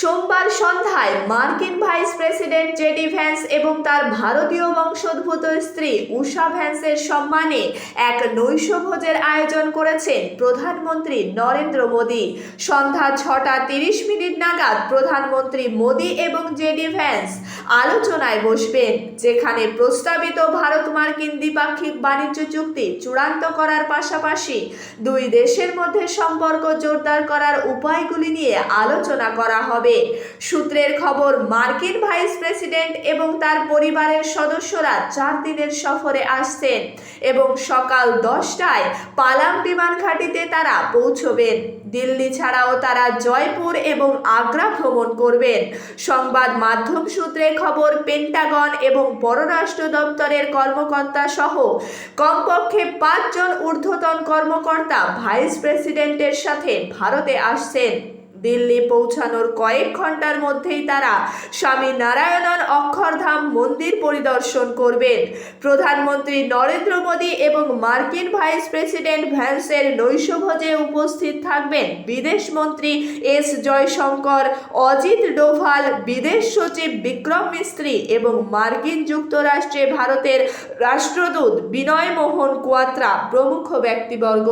সোমবার সন্ধ্যায় মার্কিন ভাইস প্রেসিডেন্ট জেডি ভ্যান্স এবং তার ভারতীয় বংশোদ্ভূত স্ত্রী উষা ভ্যান্সের সম্মানে এক নৈশভোজের আয়োজন করেছেন প্রধানমন্ত্রী নরেন্দ্র মোদী। সন্ধ্যা ছটা তিরিশ মিনিট নাগাদ প্রধানমন্ত্রী মোদী এবং জেডি ভ্যান্স আলোচনায় বসবেন, যেখানে প্রস্তাবিত ভারত মার্কিন দ্বিপাক্ষিক বাণিজ্য চুক্তি চূড়ান্ত করার পাশাপাশি দুই দেশের মধ্যে সম্পর্ক জোরদার করার উপায়গুলি নিয়ে আলোচনা করা হবে। সূত্রের খবর, মার্কিন ভাইস প্রেসিডেন্ট এবং তার পরিবারের সদস্যরা চার দিনের সফরে আসছেন এবং সকাল দশটায় পালাম বিমান ঘাঁটিতে তারা পৌঁছবেন। দিল্লি ছাড়াও তারা জয়পুর এবং আগ্রা ভ্রমণ করবেন। সংবাদ মাধ্যম সূত্রে খবর, পেন্টাগন এবং পররাষ্ট্র দপ্তরের কর্মকর্তা সহ কমপক্ষে পাঁচজন ঊর্ধ্বতন কর্মকর্তা ভাইস প্রেসিডেন্টের সাথে ভারতে আসছেন। দিল্লি পৌঁছানোর কয়েক ঘণ্টার মধ্যেই তারা স্বামী নারায়ণন অক্ষরধাম মন্দির পরিদর্শন করবেন। প্রধানমন্ত্রী নরেন্দ্র মোদী এবং মার্কিন ভাইস প্রেসিডেন্ট ভ্যান্সের নৈশভোজে উপস্থিত থাকবেন বিদেশ মন্ত্রী এস জয়শঙ্কর, অজিত ডোভাল, বিদেশ সচিব বিক্রম মিস্ত্রি এবং মার্কিন যুক্তরাষ্ট্রে ভারতের রাষ্ট্রদূত বিনয় মোহন কোয়াত্রা প্রমুখ ব্যক্তিবর্গ।